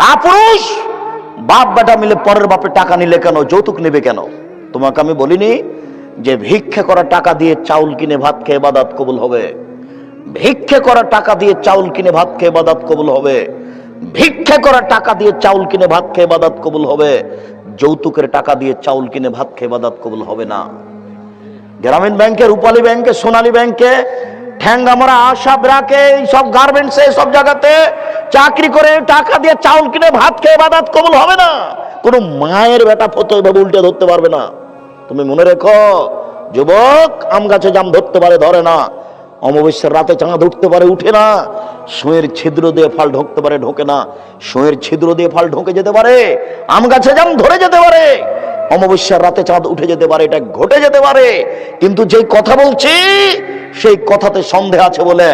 কাপুরুষ, বাপ বেটা মিলে পরের বাপে টাকা নিলে কেন, যৌতুক নেবে কেন? তোমাকে আমি বলিনি যে ভিক্ষে করা টাকা দিয়ে চাউল কিনে ভাত খেয়ে বাদাত কবুল হবে? ভিক্ষে করা টাকা দিয়ে চাউল কিনে ভাত খেয়ে বাদাত কবুল হবে? ভিক্ষে করা টাকা দিয়ে চাউল কিনে ভাত খেয়ে বাদাত কবুল হবে? যৌতুকের টাকা দিয়ে চাউল কিনে ভাত খেয়ে বাদাত কবুল হবে না। গ্রামীণ ব্যাংকে রূপালী ব্যাংকে সোনালী ব্যাংকে ঠ্যাঙ্গামরা আশা ব্রাকে সব গার্মেন্টসে সব জায়গাতে। চাকরি করে টাকা দিয়ে চাউল কিনে ভাত খেয়ে বাদাত কবুল হবে না। কোনো মায়ের বেটা ফতো এভাবে উল্টে ধরতে পারবে না। তুমি মনে রেখো, যুবক, আম গাছে জাম ধরতে পারে, ধরে না। অমাবস্যার রাতে চাঁদ উঠতে পারে, উঠে না। সুঁয়ের ছিদ্র দিয়ে ফাল ঢুকতে পারে, ঢোকে না। সুঁয়ের ছিদ্র দিয়ে ফাল ঢোকে যেতে পারে, আম গাছে জাম ধরে যেতে পারে। অমাবস্যার রাতে চাঁদ উঠে যেতে পারে, এটা ঘটে যেতে পারে। কিন্তু যেই কথা বলছি, সেই কথাতে সন্দেহ আছে বলে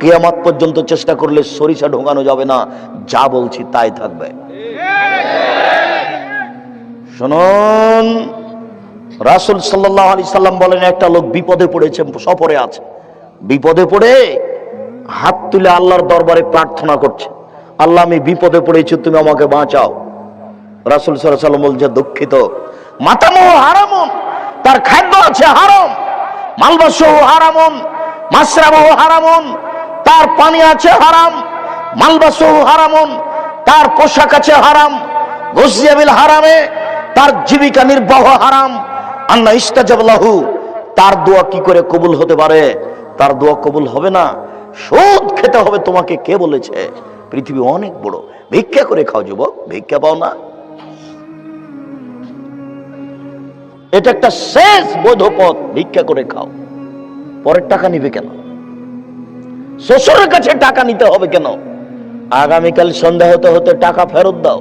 কিয়ামাত পর্যন্ত চেষ্টা করলে সরিষা ঢোকানো যাবে না। যা বলছি তাই থাকবে। শুনুন, রাসুল সাল্লাহ আলি সাল্লাম বলেন, একটা লোক বিপদে পড়েছে, সফরে আছে। বিপদে পড়ে হাত তুলে আল্লাহর দরবারে প্রার্থনা করছে। আল্লাহ, আমি বিপদে পড়েছি, তুমি আমাকে বাঁচাও। রাসুল সাল্লাম বলছে, দুঃখিত। মাতামহ হারামন, তার খাদ্য আছে হারাম। মালবাসহ হারামন মাসরামহ হারামন, তার পানি আছে হারাম। মালবাসহ হারামন, তার পোশাক আছে হারাম। গসিয়াবিল হারামে, তার জীবিকা নির্বাহ হারাম। আন্না ইস্তাজাবলাহু, তার দোয়া কি করে কবুল হতে পারে? তার দোয়া কবুল হবে না? সুদ খেতে হবে তোমাকে, কে বলেছে? পৃথিবী অনেক বড়। ভিক্ষা করে খাও যুবক, ভিক্ষা পাও না। এটা একটা শেষ বৈধ পথ ভিক্ষা করে খাও। পরের টাকা নিবে কেন? শ্বশুরের কাছে টাকা নিতে হবে কেন? আগামীকাল সন্ধ্যা হতে হতে টাকা ফেরত দাও।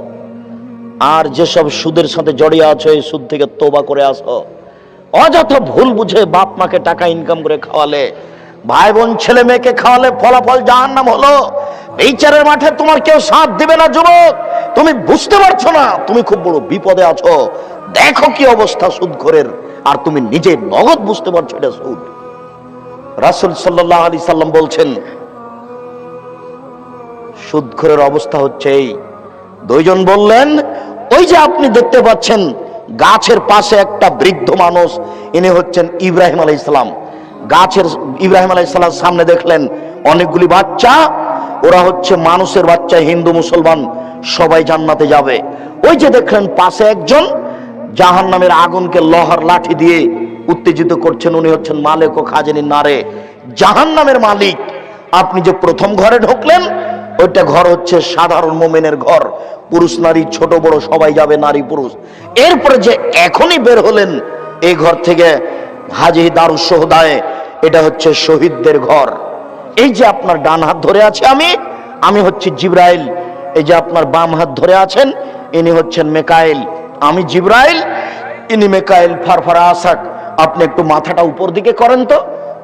আর যেসব সুদের সাথে জড়িয়ে আছো, এই সুদ থেকে তোবা করে আসো। অযথা ভুল বুঝে বাপ মাকে টাকা ইনকাম করে খাওয়ালে, ভাই বোন, ছেলে মেয়েকে খাওয়ালে ফলাফল জাহান নাম হলো। বিচারের মাঠে তোমার কেউ সাথ দিবে না, যুবক। তুমি বুঝতে পারছ না, তুমি খুব বড় বিপদে আছো। দেখো কি অবস্থা সুদ ঘরের আর তুমি নিজে নগদ বুঝতে পারছ এটা সুদ। রাসুল সাল্লাহ আলি সাল্লাম বলছেন সুদখোরের অবস্থা হচ্ছে এই। দুইজন বললেন, ওই যে আপনি দেখতে পাচ্ছেন, গাছের পাশে একটা বৃদ্ধ মানুষ, ইনি হচ্ছেন ইব্রাহিম আলাই ইসলাম গাছের ইব্রাহিম আলাই সামনে দেখলেন, অনেকগুলি বাচ্চা ওরা হচ্ছে মানুষের বাচ্চা, হিন্দু, মুসলমান, সবাই জান্নাতে যাবে। ওই যে দেখলেন পাশে একজন জাহান নামের আগুনকে লহর লাঠি দিয়ে উত্তেজিত করছেন, উনি হচ্ছেন মালিক ও খাজেনি নারে। জাহান নামের মালিক, আপনি যে প্রথম ঘরে ঢুকলেন, ওইটা ঘর হচ্ছে সাধারণ মোমেনের ঘর। পুরুষ, নারী, ছোট, বড়, সবাই যাবে নারী, পুরুষ। এরপরে যে এখনই বের হলেন, এই ঘর থেকে হাজি দারুস সোহদায়, এটা হচ্ছে শহীদদের ঘর। এই যে আপনার ডান হাত ধরে আছে আমি আমি হচ্ছে জিব্রাইল। এই যে আপনার বাম হাত ধরে আছেন, ইনি হচ্ছেন মেকাইল। আমি জিব্রাইল, ইনি মেকাইল ফারফারা আসাক। আপনি একটু মাথাটা উপর দিকে করেন তো।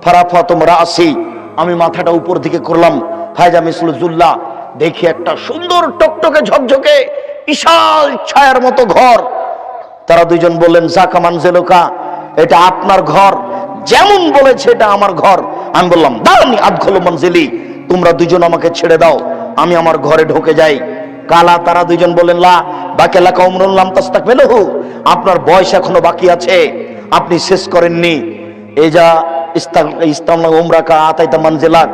ফারাফা তোমরা আসি আমি মাথাটা উপর দিকে করলাম। ফায়জা মিসলুজুল্লাহ, দেখি একটা সুন্দর টকটকে ঝকঝকে বিশাল ছায়ার মতো ঘর। তারা দুইজন বললেন জাকা মানজেলোকা এটা আপনার ঘর। যেমন বলেছে এটা আমার ঘর। আমি বললাম দাঁড়ানি আদখল মঞ্জিলি, তোমরা দুজন আমাকে ছেড়ে দাও, আমি আমার ঘরে ঢুকে যাই। কালা তারা দুইজন বললেন, লা বাকেলা কৌমরুল্লাম তাস্তাক মেলহু আপনার বয়স এখনও বাকি আছে, আপনি শেষ করেননি। এই যা ইস্তাম উমরাকা আতাইতা মানজেলাক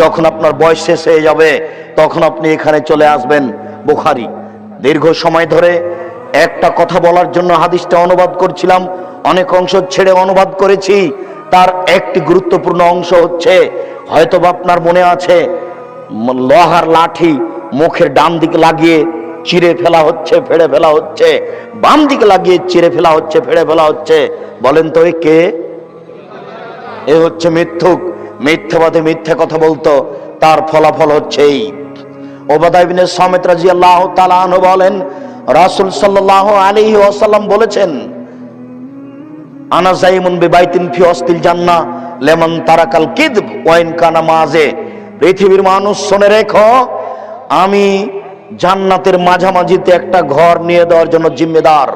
যখন আপনার বয়স শেষ হয়ে যাবে, তখন আপনি এখানে চলে আসবেন বুখারি। দীর্ঘ সময় ধরে একটা কথা বলার জন্য হাদিসটা অনুবাদ করছিলাম, অনেক অংশ ছেড়ে অনুবাদ করেছি তার একটি গুরুত্বপূর্ণ অংশ হচ্ছে হয়তো আপনার মনে আছে, লোহার লাঠি মুখের ডান দিকে লাগিয়ে চিরে ফেলা হচ্ছে, ফেড়ে ফেলা হচ্ছে, বাম দিকে লাগিয়ে চিরে ফেলা হচ্ছে, ফেড়ে ফেলা হচ্ছে। বলেন তো কে? এ হচ্ছে মিথ্যুক। মিথ্যাবাদে মিথ্যা কথা বলতো, তার ফলাফল হচ্ছে এই। ওবাদাইবিনের সমেত রাজি আল্লাহ তালাহ বলেন, রাসুল সাল্লাহ আলী ওয়াসাল্লাম বলেছেন আনা জাইমুন বিবাইতিন ফি অস্তিল জান্না লেমন তারাকাল কিদব ওয়াইন কানা মাঝে। পৃথিবীর মানুষ শুনে রেখো, আমি জান্নাতের মাঝামাঝিতে একটা ঘর নিয়ে দেওয়ার জন্য জিম্মেদার।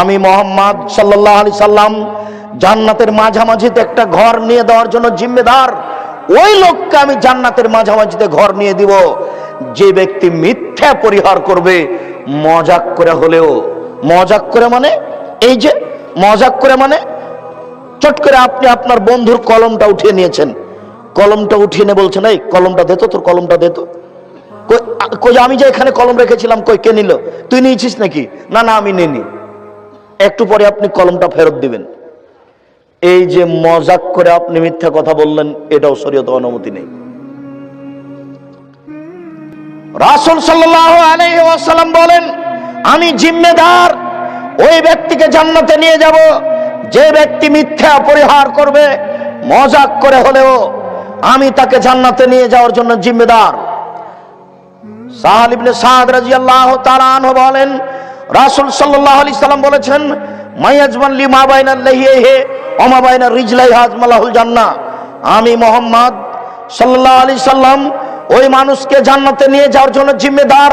আমি মোহাম্মদ সাল্লাহ আলি সাল্লাম জান্নাতের মাঝামাঝিতে একটা ঘর নিয়ে দেওয়ার জন্য জিম্মেদার। ওই লোককে আমি জান্নাতের মাঝামাঝিতে ঘর নিয়ে দিব। যে ব্যক্তি মিথ্যা পরিহার করবে, মজাক করে হলেও। মজাক করে মানে এই যে মজাক করে মানে? চট করে আপনি আপনার বন্ধুর কলমটা উঠিয়ে নিয়েছেন। কলমটা উঠিয়ে নিয়ে বলছেন, এই, কলমটা দে তো, তোর কলমটা দে তো। কই আমি যে এখানে কলম রেখেছিলাম, কই, কে নিল? তুই নিয়েছিস নাকি? না না, আমি নিইনি। একটু পরে আপনি কলমটা ফেরত দিবেন। এই যে মজাক করে আপনি মিথ্যা কথা বললেন, এটাও শরীয়ত অনুমতি নেই। রাসুল সাল্লাম বলেন, আমি জিম্মেদার ওই ব্যক্তিকে জান্নাতে নিয়ে যাব। যে ব্যক্তি মিথ্যা পরিহার করবে, মজাক করে হলেও আমি তাকে জান্নাতে নিয়ে যাওয়ার জন্য জিম্মেদার। বলেন, রাসূল সাল্লাম বলেছেন বাইনার রিজলাই হাজমালাহুল জান্নাহ। আমি মোহাম্মদ সাল্লাম ওই মানুষকে জান্নাতে নিয়ে যাওয়ার জন্য জিম্মেদার।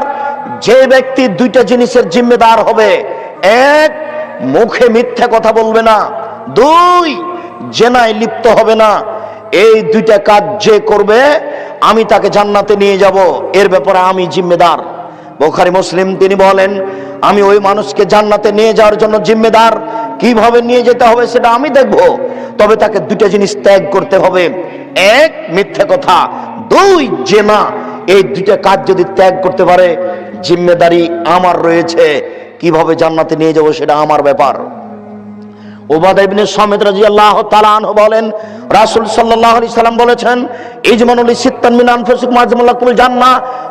যে ব্যক্তি দুইটা জিনিসের জিম্মেদার হবে এক, মুখে মিথ্যা কথা বলবে না। দুই, জেনায় লিপ্ত হবে না। এই দুইটা কাজ যে করবে, আমি তাকে জান্নাতে নিয়ে যাব। এর ব্যাপারে আমি জিম্মেদার। বোখারি, মুসলিম, তিনি বলেন, আমি ওই মানুষকে জান্নাতে নিয়ে যাওয়ার জন্য জিম্মেদার। কীভাবে নিয়ে যেতে হবে সেটা আমি দেখব। তবে তাকে দুইটা জিনিস ত্যাগ করতে হবে। এক, মিথ্যে কথা। দুই, জেনা। এই দুইটা কাজ যদি ত্যাগ করতে পারে, জিম্মেদারি আমার রয়েছে। কীভাবে জান্নাতে নিয়ে যাব সেটা আমার ব্যাপার। বলেন, রাসূল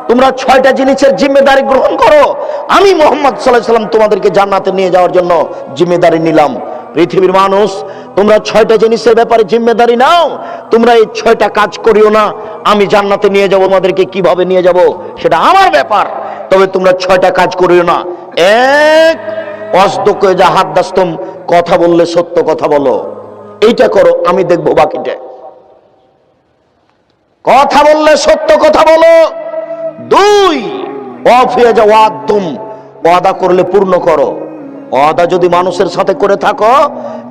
তোমরা ছয়টা জিনিসের জিম্মেদারি গ্রহণ করো। আমি মোহাম্মদ তোমাদেরকে জান্নাতে নিয়ে যাওয়ার জন্য জিম্মেদারি নিলাম। পৃথিবীর মানুষ, তোমরা ছয়টা জিনিসের ব্যাপারে জিম্মেদারি নাও, তোমরা এই ছয়টা কাজ করিও না। আমি জান্নাতে নিয়ে যাব, তোমাদেরকে কীভাবে নিয়ে যাব, সেটা আমার ব্যাপার। তবে তোমরা ছয়টা কাজ করিও না। এক অসদকে যা হাত দাস্তম কথা বললে সত্য কথা বলো। এইটা করো, আমি দেখব বাকিটা। কথা বললে সত্য কথা বলো। দুই অফিয়া যা ওয়াদুম ওয়াদা করলে পূর্ণ করো। ওয়াদা যদি মানুষের সাথে করে থাকো,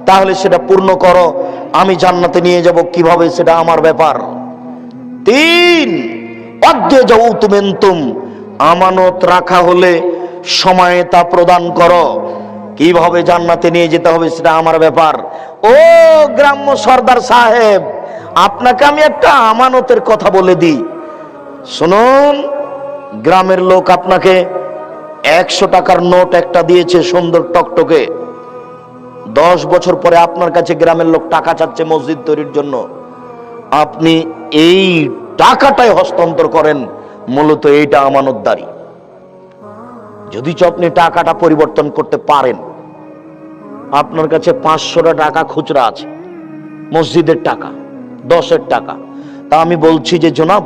তাহলে সেটা পূর্ণ করো। আমি জান্নাতে নিয়ে যাব, কীভাবে সেটা আমার ব্যাপার। তিন, অদ্যে যাও তুমেন্তুম আমানত রাখা হলে সময়ে তা প্রদান করো। কীভাবে জান্নাতে নিয়ে যেতে হবে সেটা আমার ব্যাপার। ও গ্রাম্য সর্দার সাহেব, আপনাকে আমি একটা আমানতের কথা বলে দিই। শুনুন, গ্রামের লোক আপনাকে একশো টাকার নোট একটা দিয়েছে সুন্দর টকটকে। দশ বছর পরে আপনার কাছে গ্রামের লোক টাকা চাচ্ছে মসজিদ তৈরির জন্য। আপনি এই টাকাটাই হস্তান্তর করেন। মূলত এইটা আমানতদারি। যদি আপনি টাকাটা পরিবর্তন করতে পারেন, আপনার কাছে পাঁচশোটা টাকা খুচরা আছে, মসজিদের টাকা, দশের টাকা। তা আমি বলছি যে, জনাব,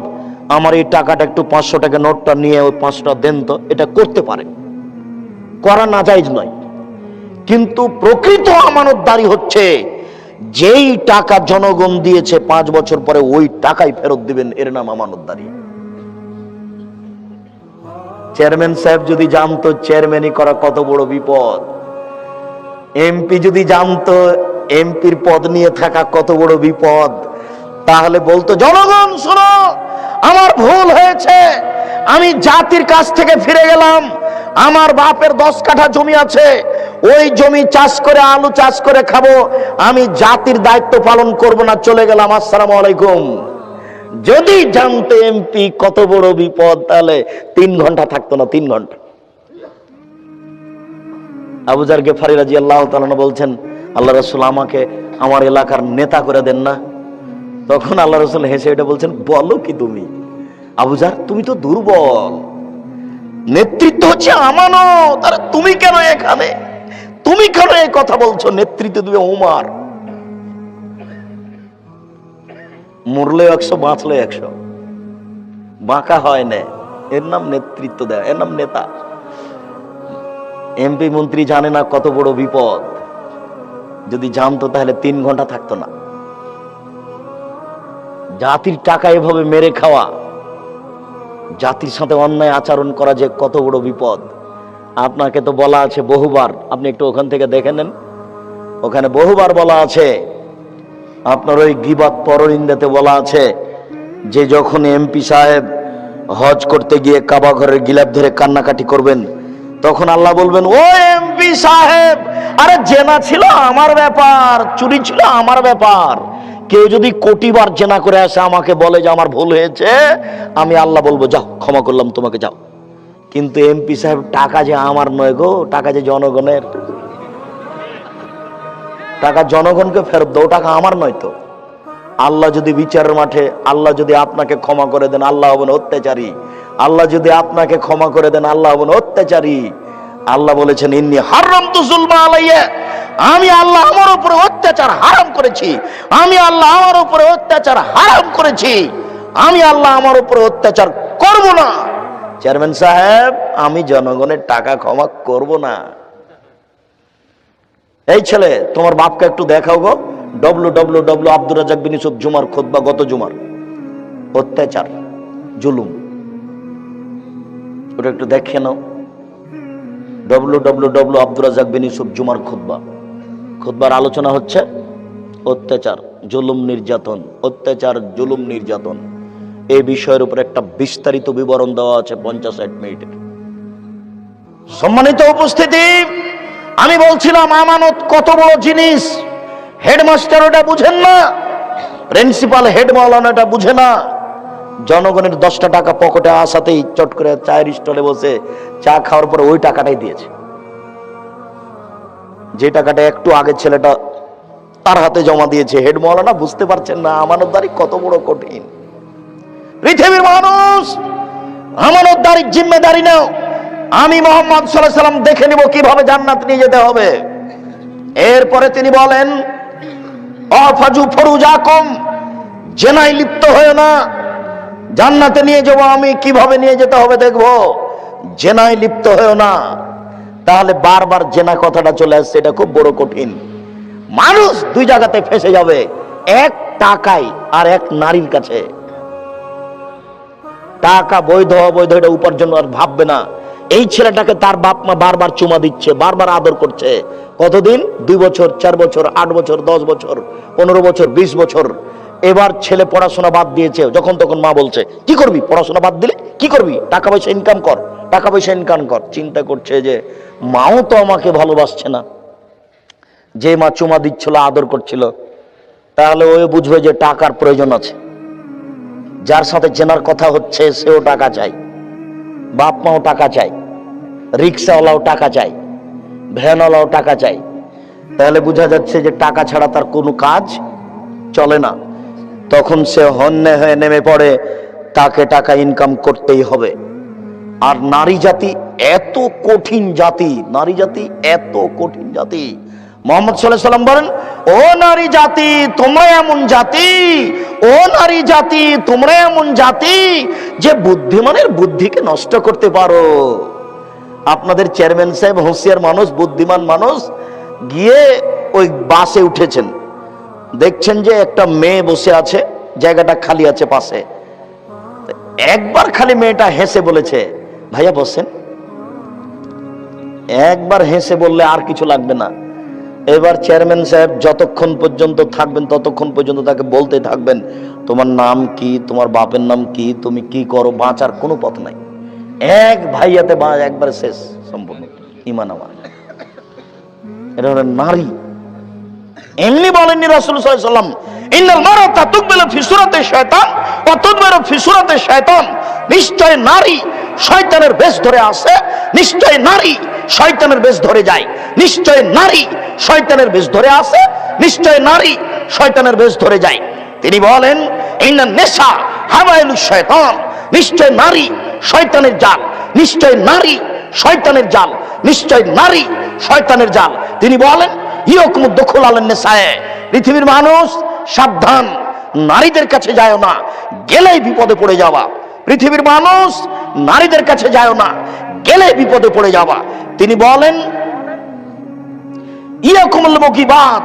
আমার এই টাকাটা একটু পাঁচশো টাকা নোটটা নিয়ে ওই পাঁচটা দেন তো, এটা করতে পারেন। করা না যাইজ নয়। কিন্তু প্রকৃত আমানতদারি হচ্ছে, যেই টাকা জনগণ দিয়েছে পাঁচ বছর পরে ওই টাকাই ফেরত দিবেন, এর নাম আমানতদারি। চেয়ারম্যান সাহেব যদি জানতো চেয়ারম্যানই করা কত বড় বিপদ। এমপি যদি জানতো এমপির পদ নিয়ে থাকা কত বড় বিপদ, তাহলে বলতো, জনগণ, শোনো, আমার ভুল হয়েছে, আমি জাতির কাছ থেকে ফিরে গেলাম, আমার বাপের দশ কাঠা জমি আছে, ওই জমি চাষ করে, আলু চাষ করে খাব, আমি জাতির দায়িত্ব পালন করব না, চলে গেলাম, আসসালামু আলাইকুম। যদি জানতে এমপি কত বড় বিপদ, তাহলে তিন ঘণ্টা থাকতো না, তিন ঘণ্টা। আবুজার গেফারি রাজি আল্লাহ বলছেন, আল্লাহ রসুল আমাকে আমার এলাকার নেতা করে দেন না? তখন আল্লাহ রসুল হেসে এটা বলছেন, বলো কি তুমি? আবুজার তুমি তো দুর্বল। নেতৃত্ব হচ্ছে আমানো তারা তুমি কেন এখানে? তুমি কেন এই কথা বলছো? নেতৃত্ব তুমি উমার। মরলে একশো বাঁচলে একশো। বাঁকা হয় না। এর নাম নেতৃত্ব দেয়। এর নাম নেতা। এমপি মন্ত্রী জানে না কত বড় বিপদ। যদি জানতো তাহলে তিন ঘণ্টা থাকতো না। জাতির টাকা এভাবে মেরে খাওয়া। জাতির সাথে অন্যায় আচরণ করা যে কত বড় বিপদ। আপনাকে তো বলা আছে বহুবার। আপনি একটু ওখান থেকে দেখে নেন। ওখানে বহুবার বলা আছে আপনার ওই গিবাত পরনিন্দাতে বলা আছে যে যখন এমপি সাহেব হজ করতে গিয়ে কাবা ঘরের গিলাপ ধরে কান্নাকাটি করবেন, তখন আল্লাহ বলবেন, ও এমপি সাহেব, আরে জেনা ছিল আমার ব্যাপার, চুরি ছিল আমার ব্যাপার। কেউ যদি কোটিবার জেনা করে আসে আমাকে বলে যে আমার ভুল হয়েছে, আমি আল্লাহ বলব, যাও, ক্ষমা করলাম, তোমাকে যাও। কিন্তু এমপি সাহেব, টাকা যে আমার নয় গো, টাকা যে জনগণের। টাকা জনগণকে ফেরত দাও টাকা আমার নয় তো। আল্লাহ যদি বিচারের মাঠে, আল্লাহ যদি আপনাকে ক্ষমা করে দেন, আল্লাহ হবেন অত্যাচারী। আল্লাহ যদি আপনাকে ক্ষমা করে দেন, আল্লাহ হবেন অত্যাচারী। আল্লাহ বলেছেন, ইন্নি হারাম তো জুলমা আলাইয়া। আমি আল্লাহ আমার উপরে অত্যাচার হারাম করেছি। আমি আল্লাহ আমার উপরে অত্যাচার হারাম করেছি। আমি আল্লাহ আমার উপরে অত্যাচার করব না। চেয়ারম্যান সাহেব, আমি জনগণের টাকা ক্ষমা করব না। এই ছেলে, তোমার বাপকে একটু দেখাও গো। W W W Abdur Razzaq bin Yusuf জুমার খোদবা গত জুমার। অত্যাচার, জুলুম। ওটা একটু দেখে নাও। W W W Abdur Razzaq bin Yusuf জুমার খুতবা খুতবার আলোচনা হচ্ছে অত্যাচার, জুলুম নির্যাতন, অত্যাচার, জুলুম নির্যাতন। এই বিষয়ের উপর একটা বিস্তারিত বিবরণ দেওয়া আছে পঞ্চাশ ষাট মিনিটের। সম্মানিত উপস্থিতি আমি বলছিলাম, আমানত কত বড় জিনিস? হেডমাস্টার ওটা বুঝেন না। প্রিন্সিপাল হেড এটা বুঝে না। জনগণের দশটা টাকা পকেটে আসাতেই চট করে চায়ের স্টলে বসে চা খাওয়ার পরে ওই টাকাটাই দিয়েছে। যে টাকাটা একটু আগে ছেলেটা তার হাতে জমা দিয়েছে হেড বুঝতে পারছেন না, আমানতদারি কত বড় কঠিন। পৃথিবীর মানুষ আমানতদারির জিম্মেদারি নাও। আমি মোহাম্মদ সাল্লাহ সাল্লাম দেখে নিব কীভাবে জান্নাত নিয়ে যেতে হবে। এরপরে তিনি বলেন জেনাই লিপ্ত হয়ে না। জান্নাতে নিয়ে যাব আমি, কীভাবে নিয়ে যেতে হবে দেখব। জেনাই লিপ্ত হয়েও না। তাহলে বারবার জেনা কথাটা চলে আসছে, এটা খুব বড় কঠিন। মানুষ দুই জায়গাতে ফেসে যাবে, এক টাকায় আর এক নারীর কাছে। টাকা বৈধ, অবৈধ, এটা উপার্জন আর ভাববে না। এই ছেলেটাকে তার বাপ মা বারবার চুমা দিচ্ছে, বারবার আদর করছে। কতদিন? দুই বছর, চার বছর, আট বছর, দশ বছর, পনেরো বছর, বিশ বছর। এবার ছেলে পড়াশোনা বাদ দিয়েছে, যখন তখন মা বলছে, কি করবি? পড়াশোনা বাদ দিলে কি করবি? টাকা পয়সা ইনকাম কর, টাকা পয়সা ইনকাম কর। চিন্তা করছে যে, মাও তো আমাকে ভালোবাসছে না। যে মা চুমা দিচ্ছিল, আদর করছিল, তাহলে ওই বুঝবে যে টাকার প্রয়োজন আছে। যার সাথে চেনার কথা হচ্ছে, সেও টাকা চাই বাপ মাও টাকা চাই রিক্সাওয়ালাও টাকা চাই ভ্যানওয়ালাও টাকা চাই তাহলে বোঝা যাচ্ছে যে টাকা ছাড়া তার কোনো কাজ চলে না। তখন সে হন্যে হয়ে নেমে পড়ে, তাকে টাকা ইনকাম করতেই হবে। আর নারী জাতি এত কঠিন জাতি, নারী জাতি এত কঠিন জাতি। মোহাম্মদ সাল্লাহ সাল্লাম বলেন ও নারী জাতি, তোমরা এমন জাতি। ও নারী জাতি, তোমরা এমন জাতি যে বুদ্ধিমানের বুদ্ধিকে নষ্ট করতে পারো। আপনাদের চেয়ারম্যান সাহেব, হুঁশিয়ার মানুষ, বুদ্ধিমান মানুষ গিয়ে ওই বাসে উঠেছেন। দেখছেন যে একটা মেয়ে বসে আছে, জায়গাটা খালি আছে পাশে। একবার খালি মেয়েটা হেসে বলেছে, ভাইয়া বসেন। একবার হেসে বললে আর কিছু লাগবে না। এবার চেয়ারম্যান সাহেব যতক্ষণ পর্যন্ত থাকবেন, ততক্ষণ পর্যন্ত তাকে বলতে থাকবেন, তোমার নাম কি? তোমার বাপের নাম কি? তুমি কি করো? বাঁচার কোনো পথ নাই। এক ভাইয়াতে বা একবার শেষ সম্পূর্ণ, ইমান আমার। এটা হলো নারী। এমনি বলেননি রাসূল সাল্লাম ইন্নাল মারাতা তুকবিলু ফি সূরাতি শায়তান ওয়া তুদবিরু ফি শায়তান নিশ্চয় নারী শয়তানের বেশ ধরে আসে নিশ্চয় নারী শয়তানের বেশ ধরে যায়। নিশ্চয় নারী শয়তানের বেশ ধরে আসে নিশ্চয় নারী শয়তানের বেশ ধরে যায়। তিনি বলেন, ইন্না নেশা হাওয়াইলু শয়তান, নিশ্চয় নারী শয়তানের জাল, নিশ্চয় নারী শয়তানের জাল, নিশ্চয় নারী শয়তানের জাল। তিনি বলেন, ইয়কুম দখল আলেন নেশায়, পৃথিবীর মানুষ সাবধান, নারীদের কাছে যায় না, গেলেই বিপদে পড়ে যাওয়া। পৃথিবীর মানুষ নারীদের কাছে যায় না গেলে বিপদে পড়ে যাওয়া। তিনি বলেন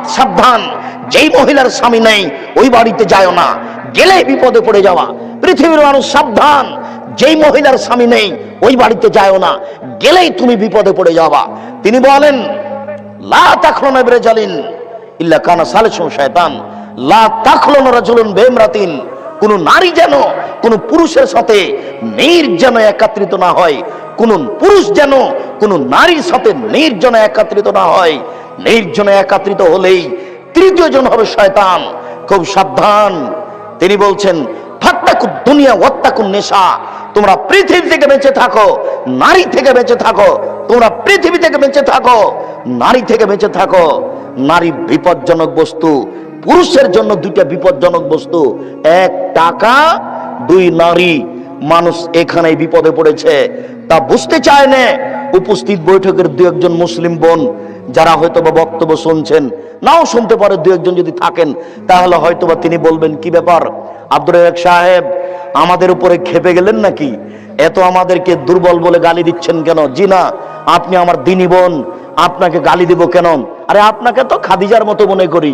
সাবধান। যেই মহিলার স্বামী নেই, ওই বাড়িতে যায় না। গেলে বিপদে পড়ে যাওয়া। পৃথিবীর মানুষ সাবধান। যেই মহিলার স্বামী নেই, ওই বাড়িতে যায় না। গেলেই তুমি বিপদে পড়ে যাওয়া। তিনি বলেন, লা তাখলুন ইল্লা বিমরাতিন। কোনো নারী যেন, কোনো পুরুষের সাথে মেয়ের যেন একাত্রিত না হয়। কোন পুরুষ যেন কোনো নারীর সাথে নির্জনে একাত্রিত না হয়। নির্জনে একাত্রিত হলেই তৃতীয় জন হবে শয়তান। খুব সাবধান। তিনি বলছেন পৃথিবী থেকে বেঁচে থাকো, নারী থেকে বেঁচে থাকো, তোমরা পৃথিবী থেকে বেঁচে থাকো, নারী থেকে বেঁচে থাকো। নারী বিপজ্জনক বস্তু, পুরুষের জন্য দুইটা বিপজ্জনক বস্তু। দুই নারী। মানুষ এখানে বিপদে পড়েছে। তা বুঝতে চায় না। উপস্থিত বৈঠকের দু একজন মুসলিম বোন, যারা হয়তো বা বক্তব্য শুনছেন, নাও শুনতে পারে দু একজন যদি থাকেন, তাহলে হয়তো বা তিনি বলবেন, কি ব্যাপার? আব্দুর রাজাক সাহেব, আমাদের উপরে খেপে গেলেন নাকি? এত আমাদেরকে দুর্বল বলে গালি দিচ্ছেন কেন? জি না, আপনি আমার দিনী বোন, আপনাকে গালি দিব কেন? আরে আপনাকে তো খাদিজার মতো মনে করি।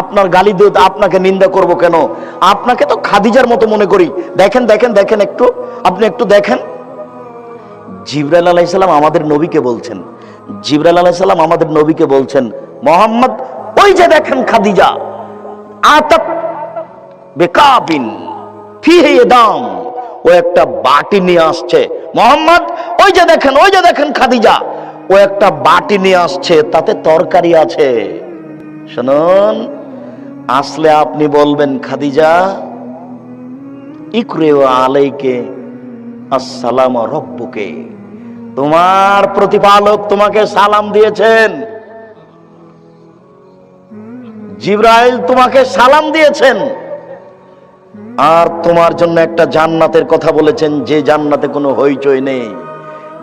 আপনার গালি দিয়ে আপনাকে নিন্দা করব কেন? আপনাকে তো খাদিজার মতো মনে করি। দেখেন দেখেন দেখেন একটু, আপনি একটু দেখেন। জিবরাইল আলাইসাল্লাম আমাদের নবীকে বলছেন। জিবরাইল আলাইসাল্লাম আমাদের নবীকে বলছেন, মোহাম্মদ, ওই যে দেখেন খাদিজা, আতাত বেকাবিন, ফিহে দাম, ও একটা বাটি নিয়ে আসছে। মোহাম্মদ, ওই যে দেখেন, ওই যে দেখেন খাদিজা, ও একটা বাটি নিয়ে আসছে, তাতে তরকারি আছে। শুনুন, আসলে আপনি বলবেন, খাদিজা ইকরে আলাইকে আসসালাম রব্বুকে। তোমার প্রতিপালক তোমাকে সালাম দিয়েছেন। জিব্রাইল তোমাকে সালাম দিয়েছেন। আর তোমার জন্য একটা জান্নাতের কথা বলেছেন, যে জান্নাতে কোনো হইচই নেই।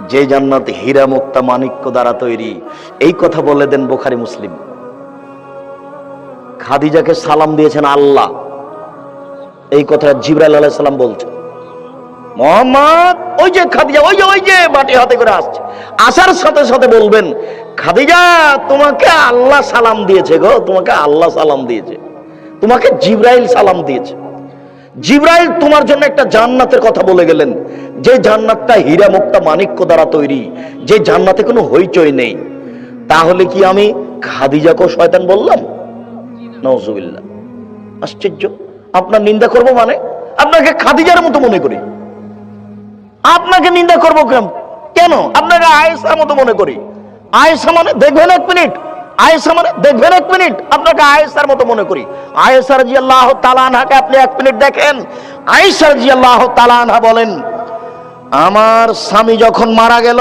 যে জান্নাতে হীরা মুক্তা মানিক্য দ্বারা তৈরি। এই কথা বলে দেন বোখারি মুসলিম। খাদিজাকে সালাম দিয়েছেন আল্লাহ। এই কথা জিব্রাইল আলাইহিস সালাম বলছেন। মোহাম্মদ, ওই যে খাদিজা, ওই যে ওই যে বাটি হাতে করে আসছে। আসার সাথে সাথে বলবেন, খাদিজা, তোমাকে আল্লাহ সালাম দিয়েছে গো, তোমাকে আল্লাহ সালাম দিয়েছে। তোমাকে জিব্রাইল সালাম দিয়েছে। জিব্রাইল তোমার জন্য একটা জান্নাতের কথা বলে গেলেন। যে জান্নাতটা হীরা মুক্তা মানিক্য দ্বারা তৈরি, যে জান্নাতে কোনো হইচই নেই। তাহলে কি আমি খাদিজাকে শয়তান বললাম? নজুবিল্লাহ আশ্চর্য। আপনার নিন্দা করব মানে? আপনাকে খাদিজার মতো মনে করি। আপনাকে নিন্দা করব কেন? আপনাকে আয়েসার মতো মনে করি। আয়েসা মানে দেখবেন এক মিনিট। আয়েসা মানে দেখবেন এক মিনিট। আপনাকে আয়েসার মতো মনে করি। আয়েসার জি আল্লাহ তালানহাকে আপনি এক মিনিট দেখেন। আয়েসার জি আল্লাহ তালানহা বলেন, আমার স্বামী যখন মারা গেল,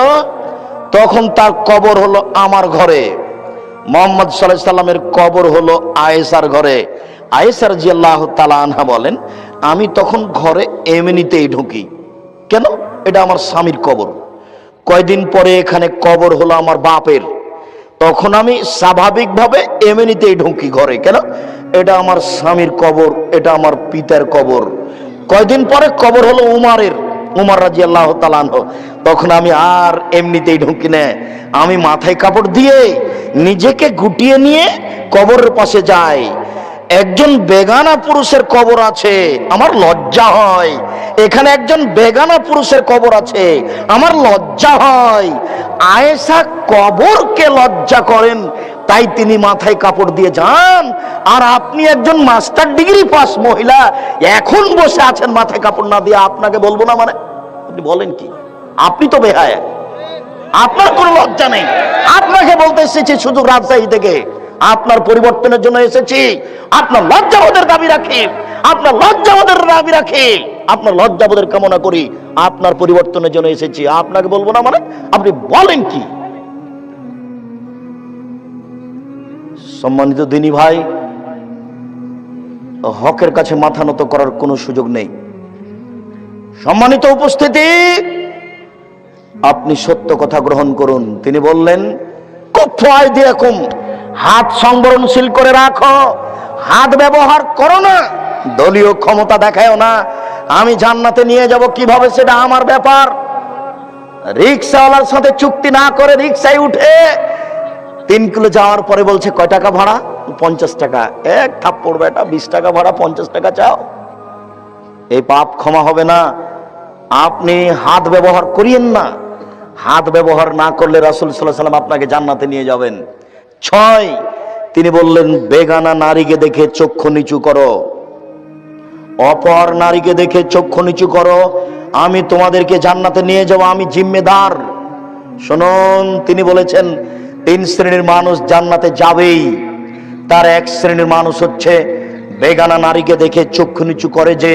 তখন তার কবর হলো আমার ঘরে। মোহাম্মদ সাল্লাহ সাল্লামের কবর হলো আয়েসার ঘরে। আয়েসার জি আল্লাহ তালানহা বলেন, আমি তখন ঘরে এমনিতেই ঢুকি। কেন? এটা আমার স্বামীর কবর। কয়দিন পরে এখানে কবর হলো আমার বাপের। তখন আমি স্বাভাবিকভাবে এমনিতেই ঢুকি ঘরে। কেন? এটা আমার স্বামীর কবর, এটা আমার পিতার কবর। কয়দিন পরে কবর হলো উমারের, উমার রাজি আল্লাহ তালান তখন আমি আর এমনিতেই ঢুকি না। আমি মাথায় কাপড় দিয়ে নিজেকে গুটিয়ে নিয়ে কবরের পাশে যাই। একজন বেগানা পুরুষের কবর আছে, আমার লজ্জা হয়। এখানে একজন বেগানা পুরুষের কবর আছে। আমার লজ্জা হয়। আয়েশা কবরকে লজ্জা করেন, তাই তিনি মাথায় কাপড় দিয়ে যান। আর আপনি একজন মাস্টার ডিগ্রি পাস মহিলা, এখন বসে আছেন মাথায় কাপড় না দিয়ে, আপনাকে বলব না মানে? আপনি বলেন কি? আপনি তো বেহায়া। আপনার কোনো লজ্জা নেই। আপনাকে বলতে এসেছি শুধু রাজশাহী থেকে। আপনার পরিবর্তনের জন্য এসেছি। আপনার লজ্জাবোধের দাবি রাখি। আপনার লজ্জাবোধের দাবি রাখি। আপনার লজ্জাবোধের কামনা করি। আপনার পরিবর্তনের জন্য এসেছি। আপনাকে বলব না মানে? আপনি বলেন কি? সম্মানিত দিনী ভাই, হকের কাছে মাথা নত করার কোনো সুযোগ নেই। সম্মানিত উপস্থিতি, আপনি সত্য কথা গ্রহণ করুন। তিনি বললেন কোথায় দিয়ে হাত সংবরণশীল করে রাখো। হাত ব্যবহার করো না। দলীয় ক্ষমতা দেখায়ও না। আমি জান্নাতে নিয়ে যাব কীভাবে সেটা আমার ব্যাপার। রিক্সাওয়ালার সাথে চুক্তি না করে রিক্সায় উঠে তিন কিলো যাওয়ার পরে বলছে, কয় টাকা ভাড়া? পঞ্চাশ টাকা। এক থাপ্পড় বেটা, বিশ টাকা ভাড়া, পঞ্চাশ টাকা চাও? এই পাপ ক্ষমা হবে না। আপনি হাত ব্যবহার করিয়েন না। হাত ব্যবহার না করলে রাসুল সাল্লাহ সাল্লাম আপনাকে জান্নাতে নিয়ে যাবেন। ছয়। তিনি বললেন, বেগানা নারীকে দেখে চক্ষু নিচু করো। অপর নারীকে দেখে চক্ষু নিচু করো। আমি তোমাদেরকে জান্নাতে নিয়ে যাব, আমি জিম্মেদার। শুনুন, তিনি বলেছেন, তিন শ্রেণির মানুষ জান্নাতে যাবেই। তার এক শ্রেণির মানুষ হচ্ছে বেগানা নারীকে দেখে চক্ষু নিচু করে যে